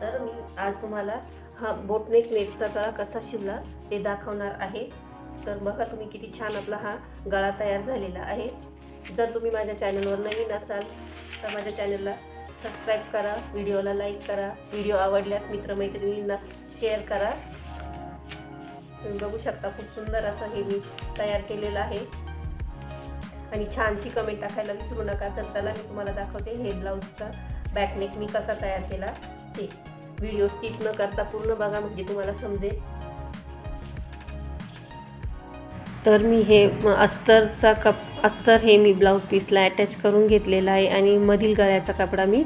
तर मी आज तुम्हाला हा बोटनेक नेटचा गळा कसा शिवला ते दाखवणार आहे. तर बघा तुम्ही किती छान आपला हा गळा तयार झालेला आहे. जर तुम्ही माझ्या चॅनलवर नवीन असाल तर माझ्या चॅनलला सबस्क्राईब करा व्हिडिओला लाईक करा व्हिडिओ आवडल्यास मित्रमैत्रिणींना शेअर करा. तुम्ही बघू शकता खूप सुंदर असं हे मी तयार केलेलं आहे. आणि छानशी कमेंट टाकायला विसरू नका तर चला मी तुम्हाला दाखवते हे ब्लाऊजचा बॅकनेक मी कसा तयार केला ते. व्हिडिओ स्किप न करता पूर्ण बघा म्हणजे तुम्हाला समजेल. तर मी हे अस्तरचा कप अस्तर हे मी ब्लाऊज पीसला अटॅच करून घेतलेला आहे आणि मधील गळ्याचा कपडा मी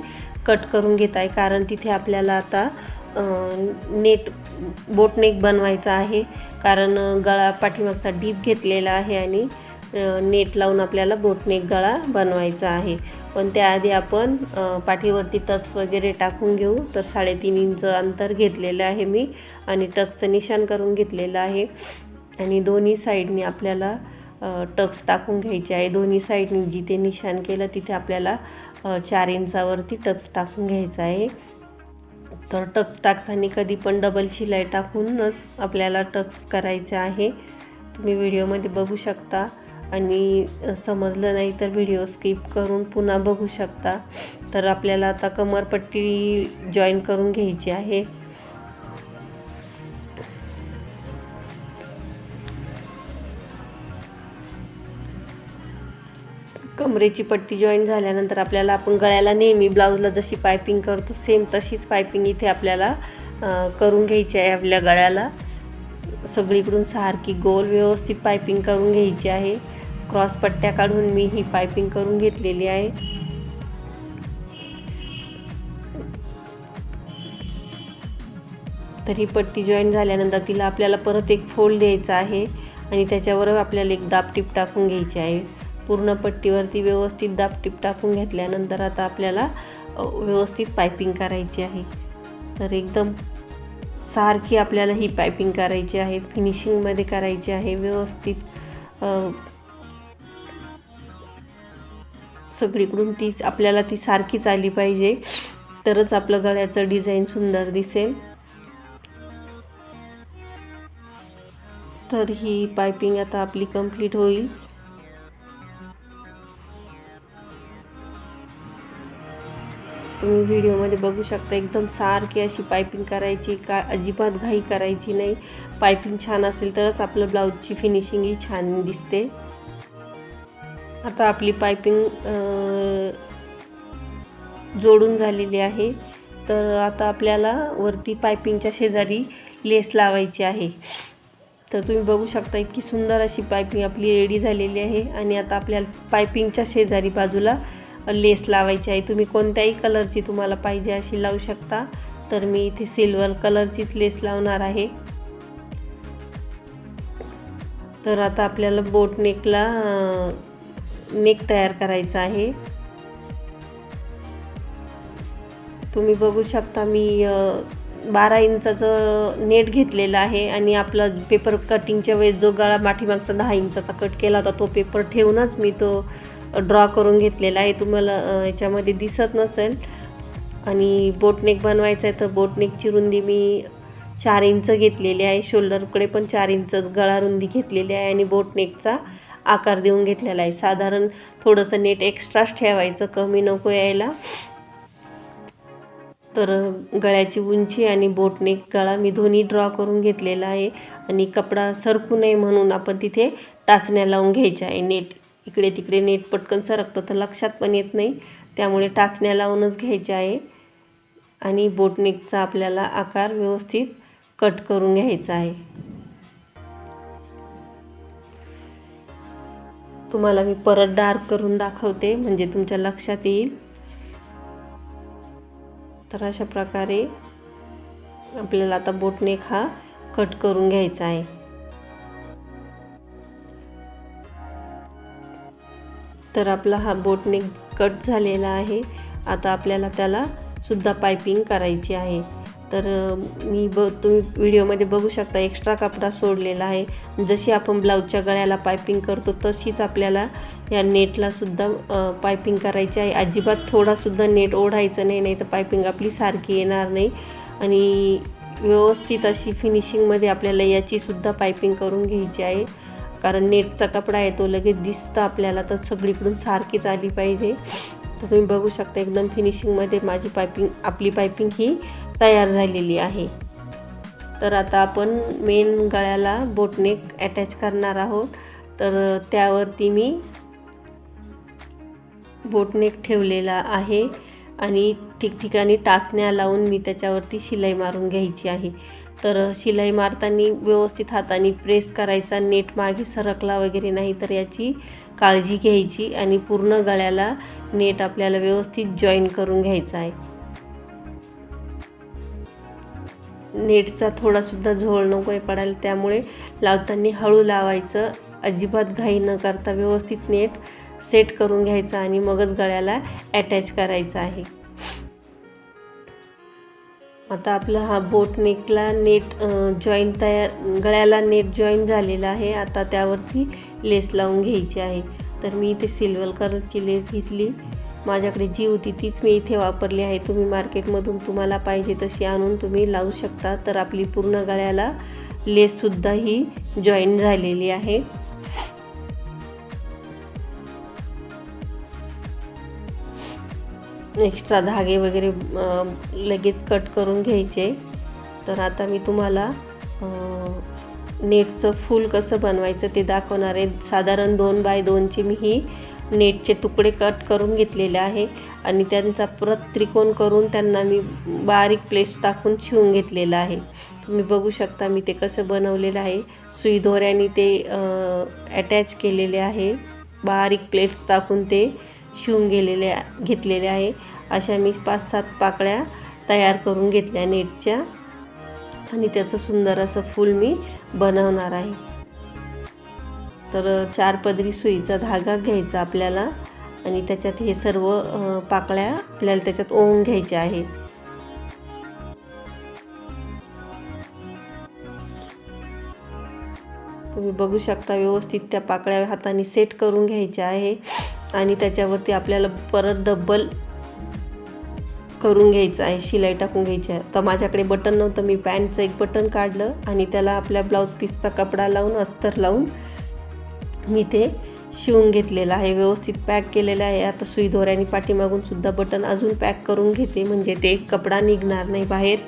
कट करून घेत आहे. कारण तिथे आपल्याला आता नेट बोटनेक बनवायचा आहे. कारण गळा पाठीमागचा डीप घेतलेला आहे आणि नेट लावून आपल्याला बोटनेक गळा बनवायचा आहे. पण त्याआधी आपण पाठीवरती टक्स वगैरे टाकून घेऊ. तर साडेतीन इंच अंतर घेतलेलं आहे मी आणि टक्सचं निशाण करून घेतलेलं आहे. आणि दोन्ही साईडनी आपल्याला टक्स टाकून घ्यायचे आहे. दोन्ही साईडनी जिथे निशाण केलं तिथे आपल्याला चार इंचावरती टक्स टाकून घ्यायचं आहे. तर टक्स टाकताना कधी पण डबल शिलाई टाकूनच आपल्याला टक्स करायचं आहे. तुम्ही व्हिडिओमध्ये बघू शकता. आणि समजलं नाही तर व्हिडिओ स्किप करून पुन्हा बघू शकता. तर आपल्याला आता कमरपट्टी जॉईन करून घ्यायची आहे. कमरेची पट्टी जॉईन झाल्यानंतर आपल्याला आपण गळ्याला नेहमी ब्लाऊजला जशी पायपिंग करतो सेम तशीच पायपिंग इथे आपल्याला करून घ्यायची आहे आपल्या गळ्याला. सगळीकडून सारखी गोल व्यवस्थित पायपिंग करून घ्यायची आहे. क्रॉस पट्ट्या काढून मी ही पायपिंग करून घेतलेली आहे. तर ही पट्टी जॉईन झाल्यानंतर तिला आपल्याला परत एक फोल्ड द्यायचा आहे आणि त्याच्यावर आपल्याला एक दाबटीप टाकून घ्यायची आहे. पूर्ण पट्टीवरती व्यवस्थित दाबटीप टाकून घेतल्यानंतर आता आपल्याला व्यवस्थित पायपिंग करायची आहे. तर एकदम सारखी आपल्याला ही पायपिंग करायची आहे फिनिशिंगमध्ये करायची आहे व्यवस्थित सगळीकडून ती आपल्याला ती सारखीच आली पाहिजे. तरच आपलं गळ्याचं डिझाईन सुंदर दिसेल. तर ही पायपिंग आता आपली कंप्लीट होईल. तुम्ही व्हिडिओमध्ये बघू शकता एकदम सारखी अशी पायपिंग करायची का अजिबात घाई करायची नाही. पायपिंग छान असेल तरच आपलं ब्लाऊजची फिनिशिंगही छान दिसते. आता आपली पायपिंग जोडून झालेली आहे. तर आता आपल्याला वरती पायपिंगच्या शेजारी लेस लावायची आहे. तर तुम्ही बघू शकता इतकी सुंदर अशी पायपिंग आपली रेडी झालेली आहे. आणि आता आपल्याला पायपिंगच्या शेजारी बाजूला लेस लावायची आहे. तुम्ही कोणत्याही कलरची तुम्हाला पाहिजे अशी लावू शकता. तर मी इथे सिल्वर कलरचीच लेस लावणार आहे. तर आता आपल्याला बोट नेकला नेक तयार करायचा आहे. तुम्ही बघू शकता मी बारा इंचाचं नेट घेतलेलं आहे आणि आपला पेपर कटिंगच्या वेळेस जो गळा माठीमागचा दहा इंचाचा कट केला होता तो पेपर ठेवूनच मी तो ड्रॉ करून घेतलेला आहे. तुम्हाला याच्यामध्ये दिसत नसेल. आणि बोटनेक बनवायचं आहे तर बोटनेकची रुंदी मी चार इंच घेतलेली आहे. शोल्डरकडे पण चार इंच गळा रुंदी घेतलेली आहे आणि बोटनेकचा आकार देऊन घेतलेला आहे. साधारण थोडंसं नेट एक्स्ट्राच ठेवायचं कमी नको यायला. तर गळ्याची उंची आणि बोटनेक गळा मी दोन्ही ड्रॉ करून घेतलेला आहे. आणि कपडा सरकू नये म्हणून आपण तिथे टाचण्या लावून घ्यायच्या आहे. नेट इकडे तिकडे नेट पटकन सरकतं तर लक्षात पण येत नाही. त्यामुळे टाचण्या लावूनच घ्यायच्या आहे. आणि बोटनेकचा आपल्याला आकार व्यवस्थित कट करून घ्यायचा आहे. तुम्हाला मी परत डार्क करून दाखवते म्हणजे तुमच्या लक्षात येईल. तर अशा प्रकारे आपल्याला आता बोटनेक हा कट करून घ्यायचा आहे. तर आपला हा बोटनेक कट झालेला आहे. आता आपल्याला त्याला सुद्धा पायपिंग करायची आहे. तर मी ब तुम्ही व्हिडिओमध्ये बघू शकता एक्स्ट्रा कपडा सोडलेला आहे. जशी आपण ब्लाऊजच्या गळ्याला पायपिंग करतो तशीच आपल्याला या नेटलासुद्धा पायपिंग करायची आहे. अजिबात थोडासुद्धा नेट ओढायचं नाही नाही तर पायपिंग आपली सारखी येणार नाही. आणि व्यवस्थित अशी फिनिशिंगमध्ये आपल्याला याचीसुद्धा पायपिंग करून घ्यायची आहे. कारण नेटचा कपडा आहे तो लगेच दिसतं आपल्याला तर सगळीकडून सारखीच आली पाहिजे. तर तुम्ही बघू शकता एकदम फिनिशिंगमध्ये माझी पायपिंग आपली पायपिंग ही तयार झालेली आहे. तर आता आपण मेन गळ्याला बोटनेक अटॅच करणार आहोत. तर त्यावरती मी बोटनेक ठेवलेला आहे आणि ठिकठिकाणी टाचण्या लावून मी त्याच्यावरती शिलाई मारून घ्यायची आहे. तर शिलाई मारताना व्यवस्थित हाताने प्रेस करायचा नेट मागे सरकला वगैरे नाही तर याची काळजी घ्यायची आणि पूर्ण गळ्याला नेट आपल्याला व्यवस्थित जॉईन करून घ्यायचा आहे. नेटचा थोडासुद्धा झोळ नको आहे पडायला त्यामुळे लावताना हळू लावायचं. अजिबात घाई न करता व्यवस्थित नेट सेट करून घ्यायचा आणि मगच गळ्याला अटॅच करायचा आहे. आता आपला हा बोट नेकला नेट जॉईन तयार गळ्याला नेट जॉईन झालेला आहे. आता त्यावरती लेस लावून घ्यायची आहे. तर मी इथे सिल्वर कलरची लेस घेतली. माझ्याकडे जी होती तीच मी इथे वापरली आहे. तुम्ही मार्केटमधून तुम्हाला पाहिजे तशी आणून तुम्ही लावू शकता. तर आपली पूर्ण गळ्याला लेससुद्धा ही जॉईन झालेली आहे. एक्स्ट्रा धागे वगैरे लगेच कट करून घ्यायचे. तर आता मी तुम्हाला नेटचं फूल कसं बनवायचं ते दाखवणार आहे. साधारण दोन बाय दोनचे मी ही नेटचे तुकडे कट करून घेतलेले आहे आणि त्यांचा परत त्रिकोण करून त्यांना मी बारीक प्लेट्स टाकून शिवून घेतलेलं आहे. तुम्ही बघू शकता मी ते कसं बनवलेलं आहे. सुई दोऱ्याने ते अटॅच केलेले आहे. बारीक प्लेट्स टाकून ते शिवून गेलेले घेतलेले आहे. अशा मी पाच सात पाकळ्या तयार करून घेतल्या नेटच्या. आणि त्याचं सुंदर असं फूल मी बनवणार आहे. तर चार पदरी सुईचा धागा घ्यायचा आपल्याला. आणि त्याच्यात हे सर्व पाकळ्या आपल्याला त्याच्यात ओवून घ्यायच्या आहेत. तुम्ही बघू शकता व्यवस्थित त्या पाकळ्या हाताने सेट करून घ्यायच्या आहे. आणि त्याच्यावरती आपल्याला परत डब्बल करून घ्यायचं आहे शिलाई टाकून घ्यायची आहे. तर माझ्याकडे बटन नव्हतं मी पॅन्टचं एक बटन काढलं आणि त्याला आपल्या ब्लाऊज पीसचा कपडा लावून अस्तर लावून मी ते शिवून घेतलेलं आहे. व्यवस्थित पॅक केलेलं आहे. आता सुई दोऱ्याने पाठीमागून सुद्धा बटन अजून पॅक करून घेते. म्हणजे ते कपडा निघणार नाही बाहेर.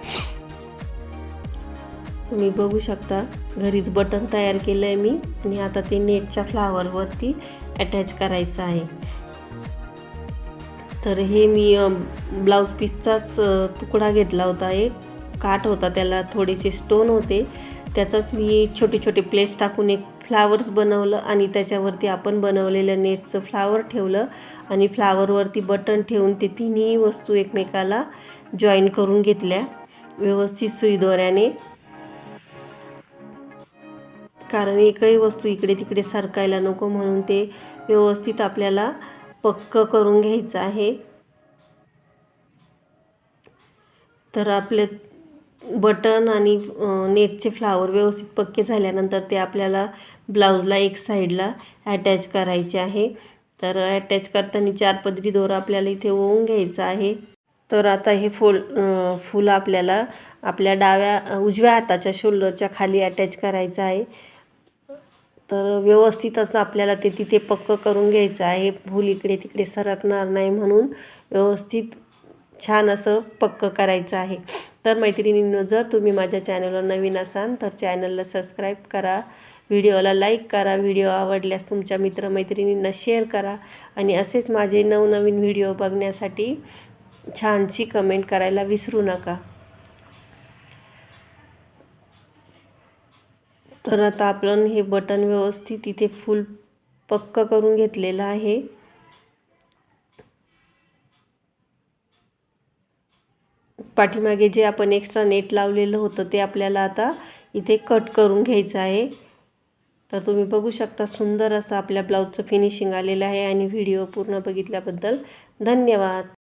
तुम्ही बघू शकता घरीच बटन तयार केलं आहे मी. आणि आता ते नेटच्या फ्लावरवरती अटॅच करायचं आहे. तर हे मी ब्लाऊज पीसचाच तुकडा घेतला होता एक. काठ होता त्याला थोडेसे स्टोन होते. त्याचाच मी छोटे छोटे प्लेट्स टाकून एक फ्लावर्स बनवलं आणि त्याच्यावरती आपण बनवलेलं नेटचं फ्लावर ठेवलं आणि फ्लावरवरती बटन ठेवून ते तिन्ही वस्तू एकमेकाला जॉईन करून घेतल्या. व्यवस्थित सुईदोऱ्याने. कारण एकही वस्तू इकडे तिकडे सरकायला नको म्हणून ते व्यवस्थित आपल्याला पक्क करून घ्यायचं आहे. तर आपले बटन आणि नेटचे फ्लावर व्यवस्थित पक्के झाल्यानंतर ते आपल्याला ब्लाऊजला एक साईडला अटॅच करायचे आहे. तर अटॅच करताना चार पदरी दोरा आपल्याला इथे ओवून घ्यायचा आहे. तर आता हे फोल फुलं आपल्याला आपल्या डाव्या उजव्या हाताच्या शोल्डरच्या खाली अटॅच करायचं आहे. तर व्यवस्थित असं आपल्याला ते तिथे पक्क करून घ्यायचं आहे. फूल इकडे तिकडे सरकणार नाही म्हणून व्यवस्थित छान असं पक्क करायचं आहे. तर मैत्रिणींनो जर तुम्ही माझ्या चॅनलवर नवीन असाल तर चॅनलला सबस्क्राईब करा व्हिडिओला लाईक करा व्हिडिओ आवडल्यास तुमच्या मित्रमैत्रिणींना शेअर करा आणि असेच माझे नवनवीन व्हिडिओ बघण्यासाठी छानशी कमेंट करायला विसरू नका. तर आता आपण हे बटन व्यवस्थित इथे फुल पक्क करून घेतलेलं आहे. पाठीमागे जे आपण एक्स्ट्रा नेट लावलेलं होतं ते आपल्याला आता इथे कट करून घ्यायचं आहे. तर तुम्ही बघू शकता सुंदर असं आपल्या ब्लाऊजचं फिनिशिंग आलेलं आहे आणि व्हिडिओ पूर्ण बघितल्याबद्दल धन्यवाद.